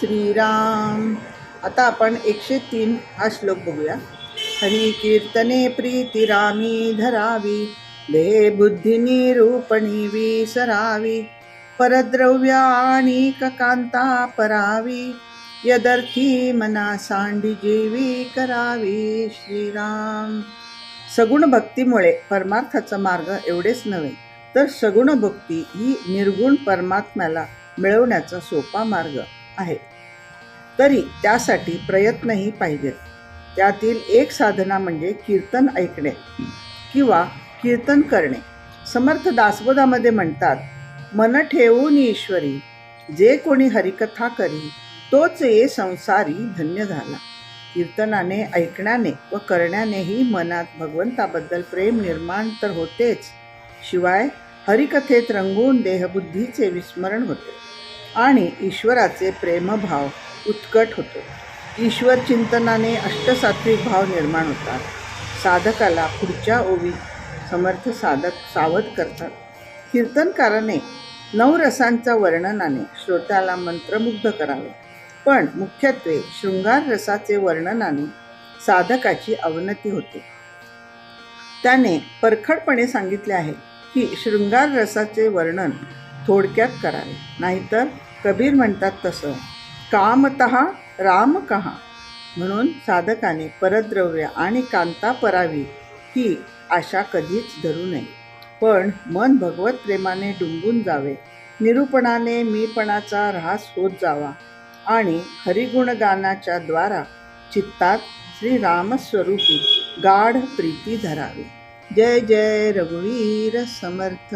श्रीराम. आता आपण एकशे तीन हा श्लोक बघूया. हरी कीर्तने प्रीती रामी धरावी देहे बुद्धिनी रूपणी विसरावी परद्रव्य आणि कांता परावी यदर्थी मना सांडी जीवी करावी. श्रीराम. सगुण भक्तीमुळे परमार्थाचा मार्ग एवढेच नव्हे तर सगुण भक्ती ही निर्गुण परमात्म्याला मिळवण्याचा सोपा मार्ग आहे. तरी त्यासाठी प्रयत्नही पाहिजेत. त्यातील एक साधना म्हणजे कीर्तन ऐकणे किंवा कीर्तन करणे. समर्थ दासबोधामध्ये म्हणतात मन ठेवून ईश्वरी जे कोणी हरिकथा करी तोच ये संसारी धन्य झाला. कीर्तनाने ऐकण्याने व करण्यानेही मनात भगवंताबद्दल प्रेम निर्माण तर होतेच. शिवाय हरिकथेत रंगून देहबुद्धीचे विस्मरण होते. आणि ईश्वराचे प्रेमभाव उत्कट होतो. ईश्वर चिंतनाने अष्टसात्विक भाव निर्माण होतात. साधकाला पुढच्या ओवी समर्थ साधक सावध करतात. कीर्तनकाराने नवरसांच्या वर्णनाने श्रोत्याला मंत्रमुग्ध करावे. पण मुख्यत्वे शृंगार रसाचे वर्णनाने साधकाची अवनती होते. त्याने परखडपणे सांगितले आहे की शृंगार रसाचे वर्णन थोडक्यात करावे. नाहीतर कबीर म्हणतात तसं. कामत राम कहा म्हणून साधकाने परद्रव्य आणि कांता परावी ही आशा कधीच धरू नये. पण मन भगवत प्रेमाने डुंबून जावे. निरूपणाने मीपणाचा ऱ्हास होत जावा. आणि हरिगुणगानाच्या द्वारा चित्तात श्रीरामस्वरूपी गाढ प्रीती धरावी. जय जय रघुवीर समर्थ.